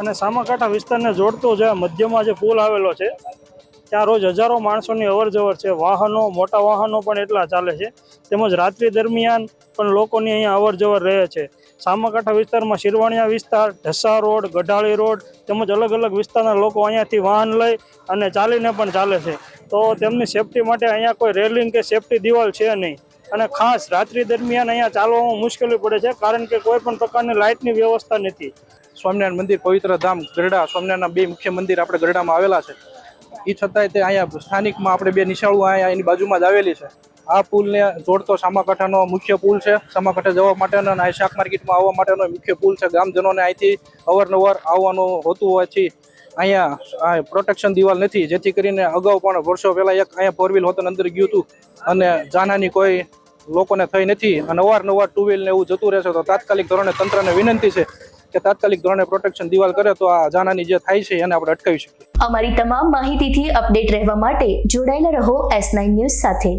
અને સામાકાંઠા વિસ્તારને જોડતો જે મધ્યમાં જે પુલ આવેલો છે, ત્યાં રોજ હજારો માણસોની અવર જવર છે. વાહનો, મોટા વાહનો પણ એટલા ચાલે છે. તેમજ રાત્રિ દરમિયાન પણ લોકોની અહીંયા અવર જવર રહે છે. સામાકાંઠા વિસ્તારમાં શિરવાણિયા વિસ્તાર, ઢસા રોડ, ગઢાળી રોડ તેમજ અલગ અલગ વિસ્તારના લોકો અહીંયાથી વાહન લઈ અને ચાલીને પણ ચાલે છે. તો તેમની સેફટી માટે અહીંયા કોઈ રેલિંગ કે સેફટી દિવાલ છે નહીં. અને ખાસ રાત્રિ દરમિયાન અહીંયા ચાલવામાં મુશ્કેલી પડે છે, કારણ કે કોઈ પણ પ્રકારની લાઇટની વ્યવસ્થા નથી. સ્વામિનારાયણ મંદિર પવિત્ર ધામ ગરડા સ્વામિનારાયણના બે મુખ્ય મંદિર આપણે ગરડામાં આવેલા છે. એ છતાંય તે અહીંયા સ્થાનિકમાં આપણે બે નિશાળું અહીંયા એની બાજુમાં જ આવેલી છે. આ પુલને જોડતો સામાકાંઠાનો મુખ્ય પુલ છે. સામાકાંઠા જવા માટેનો અને શાક માર્કેટમાં આવવા માટેનો મુખ્ય પુલ છે. ગામજનોને અહીંથી અવારનવાર આવવાનું હોતું હોવાથી અહીંયા પ્રોટેક્શન દિવાલ નથી. જેથી કરીને અગાઉ પણ વર્ષો પહેલાં એક અહીંયા ફોર વ્હીલ હોતન અંદર ગયું હતું. અને જાનહાની કોઈ લોકોને થઈ નથી. અને અવારનવાર ટુ વ્હીલને એવું જતું રહેશે તો તાત્કાલિક ધોરણે તંત્રને વિનંતી છે કે તાત્કાલિક ધોરણે પ્રોટેક્શન દિવાલ કરે તો આ જાનાની જે થાય છે એને આપણે અટકાવી શકીએ. અમારી તમામ માહિતીથી અપડેટ રહેવા માટે જોડાયેલા રહો એસ નાઇન ન્યૂઝ સાથે.